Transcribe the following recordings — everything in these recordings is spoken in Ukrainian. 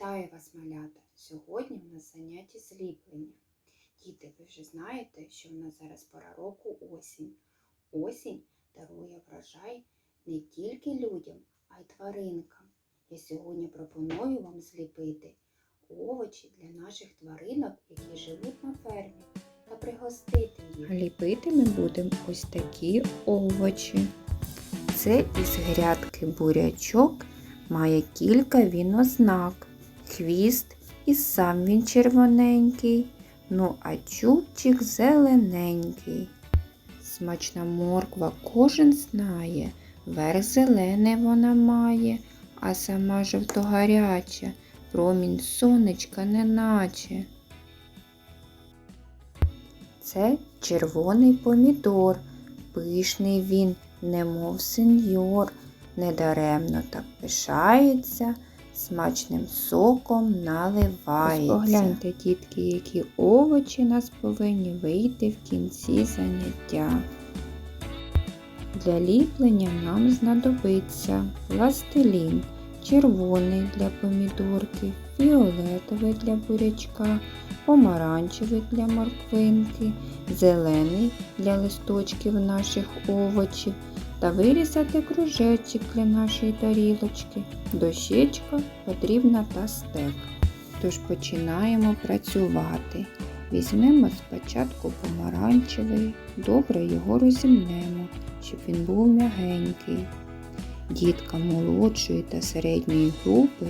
Вітаю вас, малята! Сьогодні в нас заняття зліплення. Діти, ви вже знаєте, що в нас зараз пора року осінь. Осінь дарує врожай не тільки людям, а й тваринкам. Я сьогодні пропоную вам зліпити овочі для наших тваринок, які живуть на фермі, та пригостити їх. Ліпити ми будемо ось такі овочі. Це із грядки бурячок має кілька він ознак. Хвіст і сам він червоненький, ну а чубчик зелененький. Смачна морква кожен знає, верх зелений вона має, а сама жовтогаряча, промінь сонечка неначе. Це червоний помідор, пишний він, немов сеньор, недаремно так пишається, смачним соком наливається. Ось погляньте, дітки, які овочі нас повинні вийти в кінці заняття. Для ліплення нам знадобиться пластилін, червоний для помідорки, фіолетовий для бурячка, помаранчевий для морквинки, зелений для листочків наших овочів та вирізати кружечок для нашої тарілочки. Дощечка потрібна та стек. Тож починаємо працювати. Візьмемо спочатку помаранчевий, добре його розімнемо, щоб він був м'ягенький. Діткам молодшої та середньої групи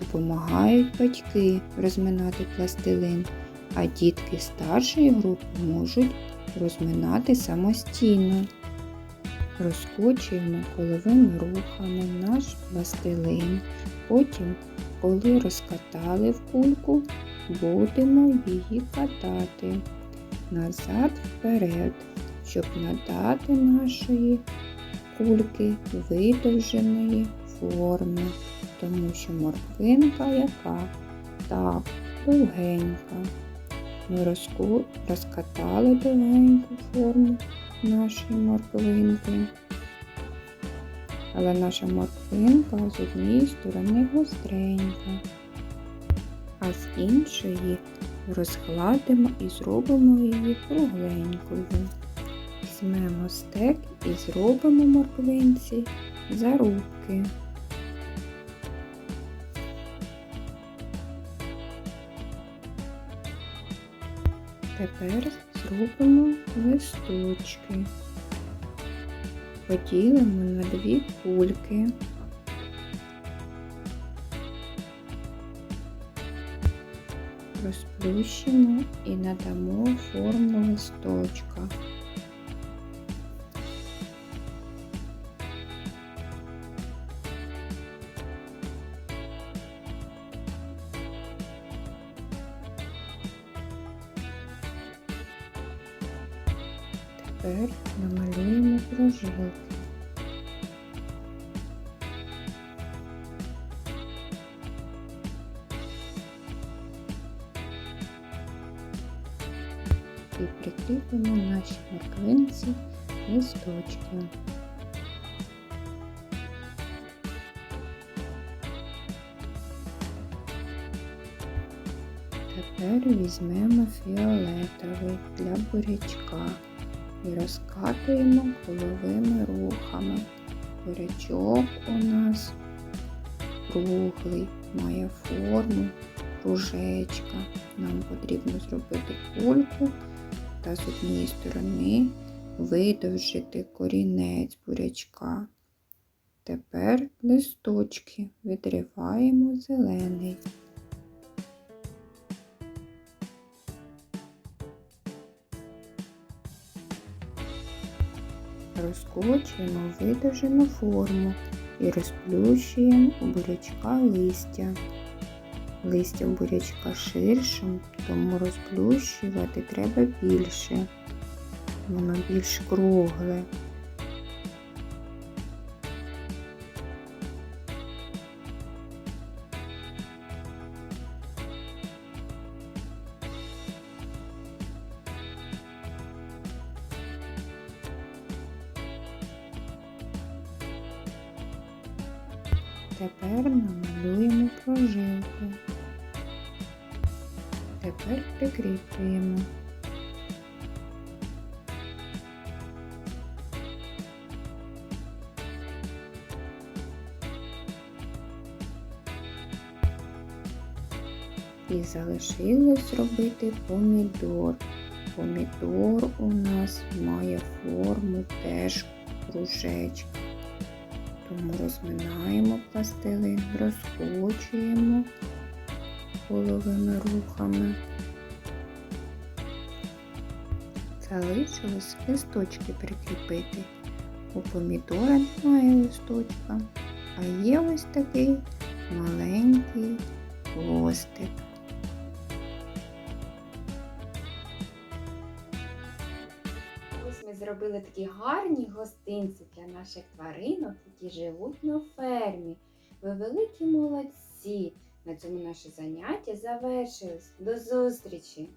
допомагають батьки розминати пластилин, а дітки старшої групи можуть розминати самостійно. Розкочуємо коловими рухами наш пластилин. Потім, коли розкатали в кульку, будемо її катати назад вперед, щоб надати нашої кульки видовженої форми, тому що морквинка яка так довгенька. Ми розкатали довгеньку форму нашої морквинки. Але наша морквинка з однієї сторони гостренька, а з іншої розгладимо і зробимо її кругленькою. Візьмемо стек і зробимо морквинці зарубки. Тепер зробимо листочки. Поділимо на дві кульки. Розплющимо і надамо форму листочка. Тепер намалюємо прожилки. І прикріпимо наші морквинці листочки. Тепер візьмемо фіолетовий для бурячка і розкатуємо коловими рухами. Бурячок у нас круглий, має форму кружечка. Нам потрібно зробити кульку та з однієї сторони видовжити корінець бурячка. Тепер листочки відриваємо зелений. Розкочуємо видовжену форму і розплющуємо у бурячка листя. Листя бурячка ширшим, тому розплющувати треба більше. Воно більш кругле. Тепер намалюємо прожилки. Тепер прикріплюємо. І залишилось зробити помідор. Помідор у нас має форму теж кружечка. Тому розминаємо пластилин, розкочуємо коловими рухами. Залишилось листочки прикріпити. У помідора немає листочка, а є ось такий маленький хвостик. Зробили такі гарні гостинці для наших тваринок, які живуть на фермі. Ви великі молодці! На цьому наше заняття завершилось. До зустрічі!